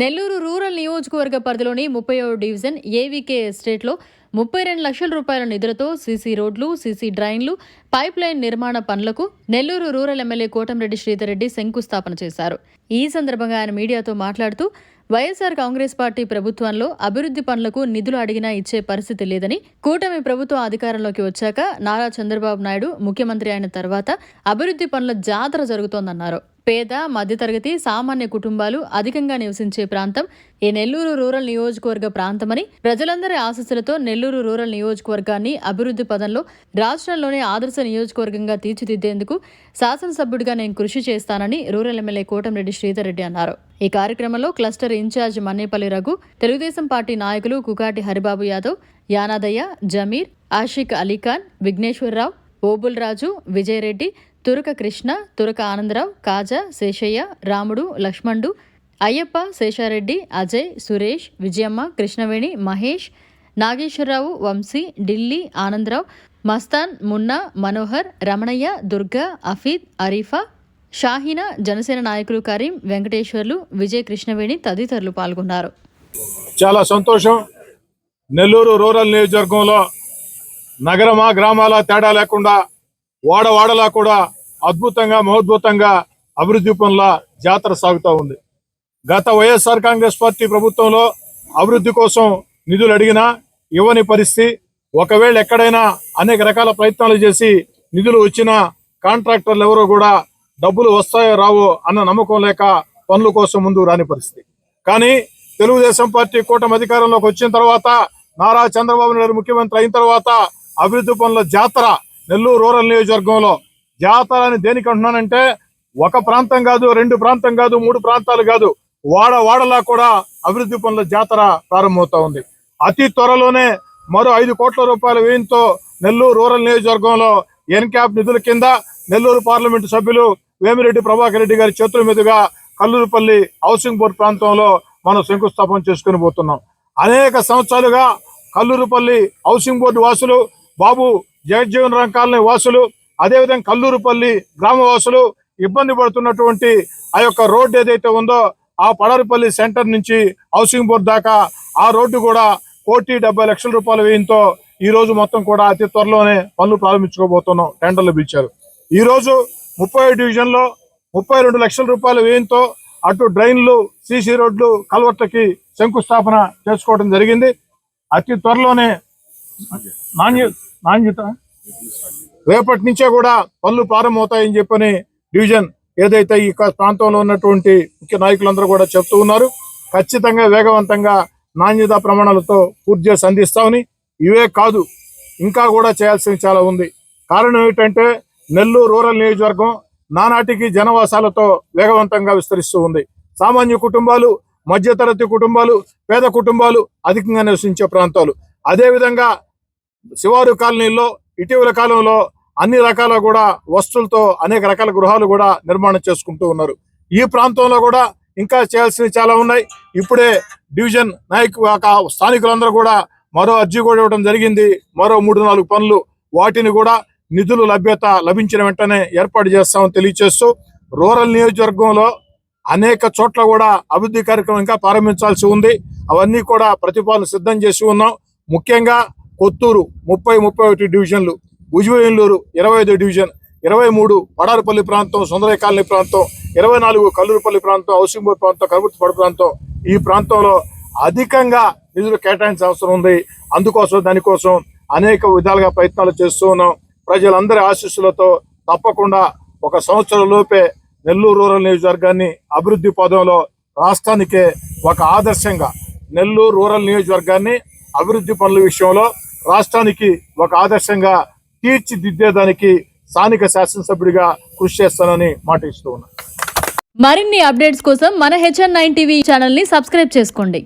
Nellore rural నియోజకవర్గ పరిధిలోని ముప్పై డివిజన్ ఏవీకే ఎస్టేట్లో ముప్పై రెండు లక్షల రూపాయల నిధులతో సీసీ రోడ్లు సీసీ డ్రైన్లు పైప్ లైన్ నిర్మాణ పనులకు నెల్లూరు రూరల్ ఎమ్మెల్యే కోటంరెడ్డి శ్రీధర్రెడ్డి శంకుస్థాపన చేశారు. ఈ సందర్భంగా ఆయన మీడియాతో మాట్లాడుతూ వైఎస్ఆర్ కాంగ్రెస్ పార్టీ ప్రభుత్వంలో అభివృద్ధి పనులకు నిధులు అడిగినా ఇచ్చే పరిస్థితి లేదని కూటమి ప్రభుత్వం అధికారంలోకి వచ్చాక నారా చంద్రబాబు నాయుడు ముఖ్యమంత్రి అయిన తర్వాత అభివృద్ధి పనుల జాతర జరుగుతోందన్నారు. పేద మధ్యతరగతి సామాన్య కుటుంబాలు అధికంగా నివసించే ప్రాంతం ఈ నెల్లూరు రూరల్ నియోజకవర్గ ప్రాంతమని ప్రజలందరి ఆశస్సులతో నెల్లూరు రూరల్ నియోజకవర్గాన్ని అభివృద్ధి పదంలో రాష్ట్రంలోనే ఆదర్శ నియోజకవర్గంగా తీర్చిదిద్దేందుకు శాసనసభ్యుడిగా నేను కృషి చేస్తానని రూరల్ ఎమ్మెల్యే కోటంరెడ్డి శ్రీధర్ రెడ్డి అన్నారు. ఈ కార్యక్రమంలో cluster incharge Mannepalli Raghu Telugu Desam party నాయకులు కుకాటి హరిబాబు యాదవ్ యానాదయ్య జమీర్ ఆషిక్ అలీఖాన్ విఘ్నేశ్వరరావు ఓబుల్ రాజు విజయరెడ్డి తురక కృష్ణ తురక ఆనందరావు కాజా శేషయ్య రాముడు లక్ష్మణుడు అయ్యప్ప శేషారెడ్డి అజయ్ సురేష్ విజయమ్మ కృష్ణవేణి మహేష్ నాగేశ్వరరావు వంశీ ఢిల్లీ ఆనందరావు మస్తాన్ మున్నా మనోహర్ రమణయ్య దుర్గా అఫీద్ అరీఫా షాహీన జనసేన నాయకులు కరీం వెంకటేశ్వర్లు విజయ్ కృష్ణవేణి తదితరులు పాల్గొన్నారు. చాలా సంతోషం. నెల్లూరు రూరల్ నియోజకవర్గంలో నగరమా గ్రామాల తేడా లేకుండా వాడవాడలా కూడా అద్భుతంగా మహోద్భుతంగా అభివృద్ధి పనుల జాతర సాగుతూ ఉంది. గత వైఎస్ఆర్ కాంగ్రెస్ పార్టీ ప్రభుత్వంలో అభివృద్ధి కోసం నిధులు అడిగినా ఇవ్వని పరిస్థితి. ఒకవేళ ఎక్కడైనా అనేక రకాల ప్రయత్నాలు చేసి నిధులు వచ్చినా కాంట్రాక్టర్లు ఎవరో కూడా డబ్బులు వస్తాయో రావో అన్న నమ్మకం లేక పనుల కోసం ముందు రాని పరిస్థితి. కానీ తెలుగుదేశం పార్టీ కూటమి అధికారంలోకి వచ్చిన తర్వాత నారా చంద్రబాబు నాయుడు ముఖ్యమంత్రి అయిన తర్వాత అభివృద్ధి పనుల జాతర నెల్లూరు రూరల్ నియోజకవర్గంలో జాతర అని దేనికి అంటున్నానంటే ఒక ప్రాంతం కాదు రెండు ప్రాంతం కాదు మూడు ప్రాంతాలు కాదు వాడ వాడలా కూడా అభివృద్ధి పనుల జాతర ప్రారంభమవుతా ఉంది. అతి త్వరలోనే మరో ఐదు కోట్ల రూపాయల వ్యయంతో నెల్లూరు రూరల్ నియోజకవర్గంలో ఎన్క్యాప్ నిధుల కింద నెల్లూరు పార్లమెంటు సభ్యులు వేమిరెడ్డి ప్రభాకర్ రెడ్డి గారి చేతుల మీదుగా కల్లూరుపల్లి హౌసింగ్ బోర్డు ప్రాంతంలో మనం శంకుస్థాపన చేసుకుని పోతున్నాం. అనేక సంవత్సరాలుగా కల్లూరుపల్లి హౌసింగ్ బోర్డు వాసులు బాబు జగజ్జీవన్ రామ్ కాలనీ వాసులు అదేవిధంగా కల్లూరుపల్లి గ్రామవాసులు ఇబ్బంది పడుతున్నటువంటి ఆ యొక్క రోడ్డు ఏదైతే ఉందో ఆ పడరుపల్లి సెంటర్ నుంచి హౌసింగ్ బోర్డు దాకా ఆ రోడ్డు కూడా కోటి డెబ్బై లక్షల రూపాయల వ్యయంతో ఈ రోజు మొత్తం కూడా అతి త్వరలోనే పనులు ప్రారంభించుకోబోతున్నాం. టెండర్లు పిలిచారు. ఈ రోజు ముప్పై డివిజన్లో ముప్పై రెండు లక్షల రూపాయల వ్యయంతో అటు డ్రైన్లు సీసీ రోడ్లు కల్వర్ట్లకి శంకుస్థాపన చేసుకోవడం జరిగింది. అతి త్వరలోనే నాణ్య నాణ్యత రేపటి నుంచే కూడా పనులు ప్రారంభమవుతాయని చెప్పని డివిజన్ ఏదైతే ఈ ప్రాంతంలో ఉన్నటువంటి ముఖ్య నాయకులందరూ కూడా చెప్తూ ఉన్నారు. ఖచ్చితంగా వేగవంతంగా నాణ్యత ప్రమాణాలతో పూర్తి చేసి అందిస్తామని. ఇవే కాదు ఇంకా కూడా చేయాల్సింది చాలా ఉంది. కారణం ఏమిటంటే నెల్లూరు రూరల్ నియోజకవర్గం నానాటికి జనవాసాలతో వేగవంతంగా విస్తరిస్తూ ఉంది. సామాన్య కుటుంబాలు మధ్యతరగతి కుటుంబాలు పేద కుటుంబాలు అధికంగా నివసించే ప్రాంతాలు. అదేవిధంగా శివారు కాలనీల్లో ఇటీవల కాలంలో అన్ని రకాల కూడా వస్తువులతో అనేక రకాల గృహాలు కూడా నిర్మాణం చేసుకుంటూ ఉన్నారు. ఈ ప్రాంతంలో కూడా ఇంకా చేయాల్సినవి చాలా ఉన్నాయి. ఇప్పుడే డివిజన్ నాయకు స్థానికులందరూ కూడా మరో అర్జీ కూడా ఇవ్వడం జరిగింది. మరో మూడు నాలుగు పనులు వాటిని కూడా నిధులు లభ్యత లభించిన వెంటనే ఏర్పాటు చేస్తామని తెలియజేస్తూ రూరల్ నియోజకవర్గంలో అనేక చోట్ల కూడా అభివృద్ధి కార్యక్రమం ఇంకా ప్రారంభించాల్సి ఉంది. అవన్నీ కూడా ప్రతిపాదన సిద్ధం చేసి ఉన్నాం. ముఖ్యంగా కొత్తూరు ముప్పై ముప్పై ఒకటి డివిజన్లు ఉజ్వయన్లూరు ఇరవై ఐదు డివిజన్ ఇరవై మూడు వడారపల్లి ప్రాంతం సుందరయ్య కాలనీ ప్రాంతం ఇరవై నాలుగు కల్లూరుపల్లి ప్రాంతం హౌసింగ్బోర్డ్ ప్రాంతం కరుబుర్తిపడి ప్రాంతం. ఈ ప్రాంతంలో అధికంగా నిధులు కేటాయించిన అవసరం ఉంది. అందుకోసం దానికోసం అనేక విధాలుగా ప్రయత్నాలు చేస్తూ ఉన్నాం. ప్రజలందరి ఆశీస్సులతో తప్పకుండా ఒక సంవత్సరం లోపే నెల్లూరు రూరల్ నియోజకవర్గాన్ని అభివృద్ధి పదంలో రాష్ట్రానికే ఒక ఆదర్శంగా నెల్లూరు రూరల్ నియోజకవర్గాన్ని అభివృద్ధి పనుల విషయంలో రాష్ట్రానికి ఒక ఆదర్శంగా తీర్చిదిద్దేదానికి స్థానిక శాసనసభ్యుడిగా కృషి చేస్తానని మాట ఇస్తూ ఉన్నా. మరిన్ని అప్డేట్స్ కోసం మన హెచ్ఎన్ నైన్ టీవీ ఛానల్ని సబ్స్క్రైబ్ చేసుకోండి.